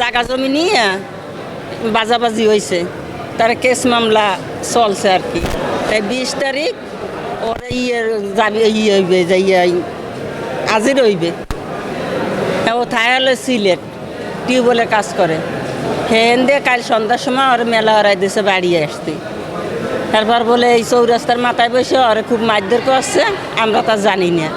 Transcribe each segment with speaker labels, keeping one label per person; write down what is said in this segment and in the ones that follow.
Speaker 1: জায়গা জমি নিয়ে বাজাবাজি হয়েছে তার কেস মামলা চলছে আর কি। তাই বিশ তারিখ ওর ইয়ে যাবে ইয়ে হইবে, যে ইয়ে আজির হইবে। ও থাই হলো সিলেট, টিউবওয়েলে কাজ করে। হেন দিয়ে কাল সন্ধ্যার সময় ওর মেলা হরাই দিয়েছে বাড়ি আসতে। তারপর বলে, এই চৌরাস্তার মাথায় বসে ওরে খুব মারধর করছে, আমরা তা জানি না।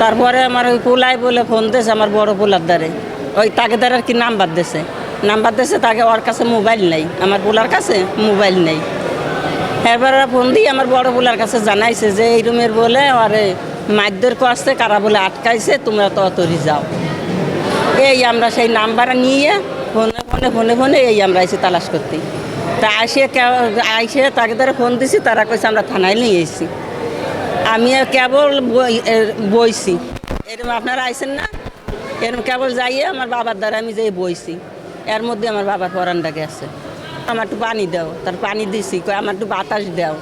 Speaker 1: তারপরে আমার ওই বলে, ফোন দিয়েছে আমার বড় পোলার দ্বারে। ওই তাকে দ্বারা কি নাম্বার দিয়েছে নাম্বার দিয়েছে তাকে ওর কাছে মোবাইল নেই, আমার পোলার কাছে মোবাইল নেই। এবার ওরা ফোন দিয়ে আমার বড় পোলার কাছে জানাইছে যে, এই রুমের বলে আরে মারধর করছে কারা বলে আটকাইছে, তোমরা ততরি যাও। এই আমরা সেই নাম্বার নিয়ে ফোনে ফোনে ফোনে ফোনে এই আমরা এসে তালাশ করতে তা আসে আইসে তাকে ধরে ফোন দিছি, তারা কইছে, আমরা থানায় নিয়ে এসেছি। আমি কেবল বই- বইছি। এরকম আপনারা আইসেন না? এরকম কেবল যাইয়ে আমার বাবার দ্বারা আমি যেয়ে বইছি। এর মধ্যে আমার বাবার পরানটা গেছে। আমার একটু পানি দাও তার পানি দিছি কই আমার একটু বাতাস দাও।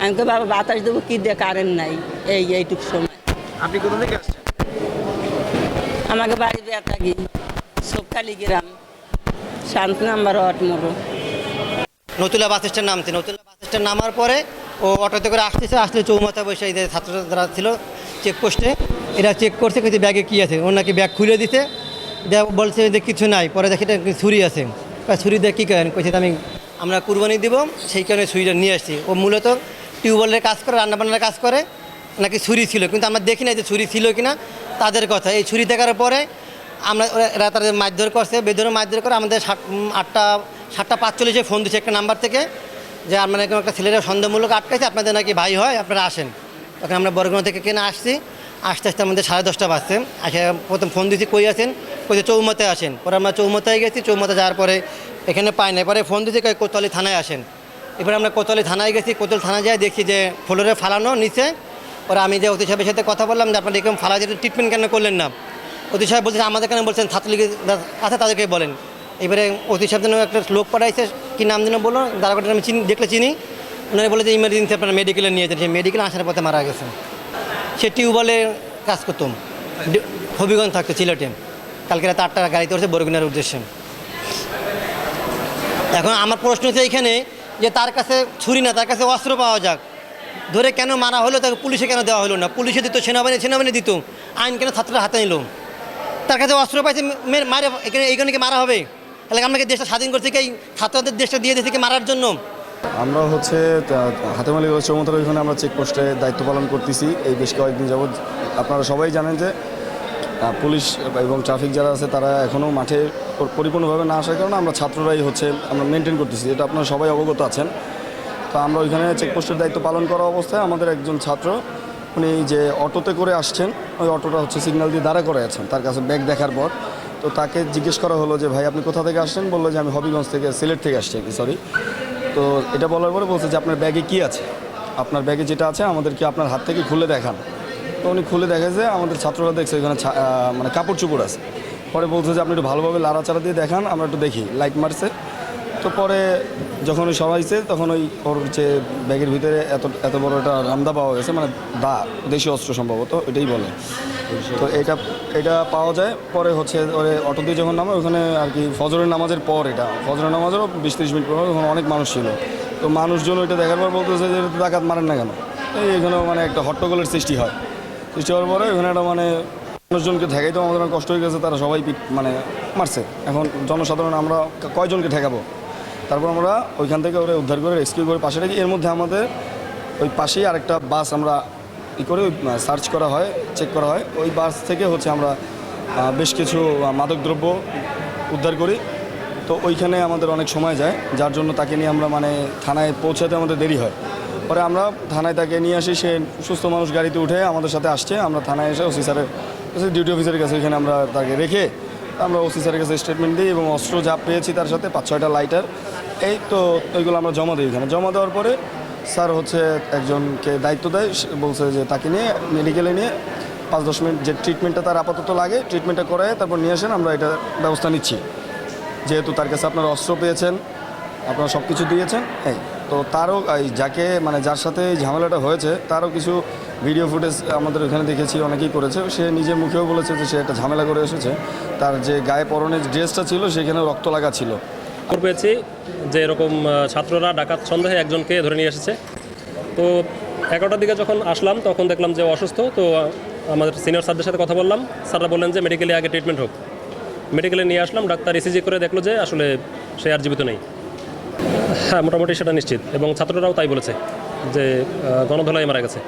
Speaker 1: আমি কই বাবা বাতাস দেবো কি দিয়ে? কারেন্ট নাই। এই এইটুক সময়।
Speaker 2: আপনি কোথা থেকে আসছেন?
Speaker 1: আমাকে বাড়ি বেতাগি সোপখালি গ্রাম শান্ত নাম্বার ওয়াট মোড়ো।
Speaker 3: নতুলা বাস স্ট্যান্ড নামছে নতুলা বাস স্ট্যান্ড নামার পরে ও অটোতে করে আসতেছে আসলে চৌমাথা বসে এই যারা ছিল চেকপোস্টে এরা চেক করছে কিন্তু ব্যাগে কী আছে? ওর নাকি ব্যাগ খুলে দিতে দেয়া বলছে যে কিছু নাই। পরে দেখি এটা ছুরি আছে। ছুরি দিয়ে কী করেন? কইছে আমি, আমরা কুরবানি দিব, সেই কারণে ছুরিটা নিয়ে আসছি। ও মূলত টিউবওয়েলের কাজ করে, রান্নাবান্নার কাজ করে, নাকি ছুরি ছিল। কিন্তু আমরা দেখি না যে ছুরি ছিল কি না তাদের কথা। এই ছুরি দেখার পরে আমরা এরা তাদের মারধর করছে বেধরে মারধর করে আমাদের সাত আটটা, সাতটা পাঁচচল্লিশে ফোন দিচ্ছে একটা নাম্বার থেকে, যে আপনার একটা ছেলেরা সন্দেহমূলক আটকাইছে, আপনাদের নাকি ভাই হয়, আপনারা আসেন। তখন আমরা বরগুনা থেকে কেনা আসছি। আস্তে আস্তে আমাদের সাড়ে দশটা বাজছে। আসে প্রথম ফোন দিয়েছি, কই আছেন? কই যে চৌমাথায় আসেন। পরে আমরা চৌমাথায় গেছি চৌমাথা যাওয়ার পরে এখানে পাই না পরে ফোন দিয়েছি কোতোয়ালি থানায় আসেন? এবার আমরা কোতোয়ালি থানায় গেছি, কোতোয়ালি থানায় যাই দেখি যে ফ্লোরে ফালানো নিচে। পরে আমি যে অতি সাহেবের সাথে কথা বললাম যে, আপনারা এরকম ফালা যেটা ট্রিটমেন্ট কেন করলেন না? অতি সাহেব বলছেন আমাদের কেন বলছেন? ছাত্রলীগের আছে তাদেরকে বলেন। এবারে অতি সাহেব যেন একটা লোক পাঠাইছে, কী নাম যেন বলো দাঁড়াটা আমি চিনি, দেখলে চিনি। ওনারা বলে যে ইমার্জেন্সি আপনারা মেডিকেলে নিয়ে যেতে সেই মেডিকেলে আসার পথে মারা গেছে। সে টিউবওয়েলে কাজ করতাম। হবিগঞ্জ থাকতো সিলেটে কালকে রাতে আটটা গাড়িতে উঠছে বরগুনার উদ্দেশ্যে। এখন আমার প্রশ্ন হচ্ছে এইখানে যে তার কাছে ছুরি না, তার কাছে অস্ত্র পাওয়া যাক। ধরে কেন মারা হলো, তাকে পুলিশে কেন দেওয়া হলো না? পুলিশে দিত, সেনাবাহিনী সেনাবাহিনী দিত। আইন কেন ছাত্ররা হাতে নিল? তার কাছে অস্ত্র পাইছে মারে এখানে এইখানে কি মারা হবে? তাহলে আমাকে দেশটা স্বাধীন করতে কি ছাত্রদের দেশটা দিয়ে দিয়েছে কি মারার জন্য?
Speaker 4: আমরা হচ্ছে হাতেমালি চৌমতার ওইখানে আমরা চেকপোস্টে দায়িত্ব পালন করতেছি। এই বেশ কয়েকদিন যাবৎ আপনারা সবাই জানেন যে পুলিশ এবং ট্রাফিক যারা আছে তারা এখনও মাঠে পরিপূর্ণভাবে না আসার কারণে আমরা ছাত্ররাই হচ্ছে আমরা মেনটেন করতেছি। এটা আপনারা সবাই অবগত আছেন। তো আমরা ওইখানে চেকপোস্টের দায়িত্ব পালন করা অবস্থায় আমাদের একজন ছাত্র, উনি যে অটোতে করে আসছেন, ওই অটোটা হচ্ছে সিগন্যাল দিয়ে দাঁড়া করে আছেন, তার কাছে ব্যাগ দেখার পর। তো তাকে জিজ্ঞেস করা হলো যে, ভাই, আপনি কোথা থেকে আসছেন? বলল যে, আমি হবিগঞ্জ থেকে, সিলেট থেকে আসছি সরি তো এটা বলার পরে বলছে যে আপনার ব্যাগে কি আছে? আপনার ব্যাগে যেটা আছে আমাদেরকে আপনার হাত থেকে খুলে দেখান। তো উনি খুলে দেখেছে আমাদের ছাত্ররা দেখছে ওইখানে মানে কাপড় চুপড় আছে। পরে বলছে যে আপনি একটু ভালোভাবে লাড়াচাড়া দিয়ে দেখান, আমরা একটু দেখি। লাইট মারছে। তো পরে যখন ওই সবাইছে তখন ওই ওর যে ব্যাগের ভিতরে এত এত বড় একটা রামদা পাওয়া গেছে মানে দা দেশীয় অস্ত্র সম্ভবত এটাই বলে। তো এটা এটা পাওয়া যায়। পরে হচ্ছে ওরে অটো দিয়ে যখন নামে ওখানে আর কি ফজরের নামাজের পর এটা ফজরের নামাজেরও বিশ তিরিশ মিনিট পর ওখানে অনেক মানুষ ছিল। তো মানুষজন ওইটা দেখার পর বলতেছে যে ডাকাত মারেন না কেন? এই এখানেও মানে একটা হট্টগোলের সৃষ্টি হয়। সৃষ্টি হওয়ার পরে ওখানে একটা মানে মানুষজনকে ঠেকাইতে আমাদের কষ্ট হয়ে গেছে তারা সবাই মানে মারছে। এখন জনসাধারণ আমরা কয়জনকে ঠেকাবো? তারপর আমরা ওইখান থেকে ওরা উদ্ধার করে রেস্কিউ করে পাশে রেখে এর মধ্যে আমাদের ওই পাশেই আরেকটা বাস আমরা ই করে সার্চ করা হয় চেক করা হয়। ওই বাস থেকে হচ্ছে আমরা বেশ কিছু মাদকদ্রব্য উদ্ধার করি। তো ওইখানে আমাদের অনেক সময় যায়, যার জন্য তাকে নিয়ে আমরা মানে থানায় পৌঁছাতে আমাদের দেরি হয়। পরে আমরা থানায় তাকে নিয়ে আসি, সে সুস্থ মানুষ গাড়িতে উঠে আমাদের সাথে আসছে। আমরা থানায় এসে ওসি স্যারের ডিউটি অফিসারের কাছে ওইখানে আমরা তাকে রেখে আমরা ওসি স্যারের কাছে স্টেটমেন্ট দিই এবং অস্ত্র যা পেয়েছি তার সাথে পাঁচ ছয়টা লাইটার এই তো ওইগুলো আমরা জমা দিই এখানে জমা দেওয়ার পরে স্যার হচ্ছে একজনকে দায়িত্ব দেয় বলছে যে তাকে নিয়ে মেডিকেলে নিয়ে পাঁচ দশ মিনিট যে ট্রিটমেন্টটা তার আপাতত লাগে ট্রিটমেন্টটা করায়, তারপর নিয়ে আসেন, আমরা এটা ব্যবস্থা নিচ্ছি। যেহেতু তার কাছে আপনারা অস্ত্র পেয়েছেন, আপনারা সব কিছু দিয়েছেন, এই তো তারও যাকে মানে যার সাথে ঝামেলাটা হয়েছে, তারও কিছু ভিডিও ফুটেজ আমাদের ওখানে দেখেছি, অনেকেই করেছে। সে নিজের মুখেও বলেছে যে সে একটা ঝামেলা করে এসেছে। তার যে গায়ে পরনের ড্রেসটা ছিল, সেখানে রক্ত লাগা ছিল।
Speaker 2: খবর পেয়েছি যে এরকম ছাত্ররা ডাকাত সন্দেহে একজনকে ধরে নিয়ে এসেছে। তো এগারোটার দিকে যখন আসলাম, তখন দেখলাম যে অসুস্থ। তো আমাদের সিনিয়র স্যারদের সাথে কথা বললাম। স্যাররা বললেন যে মেডিকেলে আগে ট্রিটমেন্ট হোক। মেডিকেলে নিয়ে আসলাম, ডাক্তার ইসিজি করে দেখল যে আসলে সে আর জীবিত নেই। হ্যাঁ মোটামুটি সেটা নিশ্চিত। এবং ছাত্ররাও তাই বলেছে যে গণধোলাই মারা গেছে।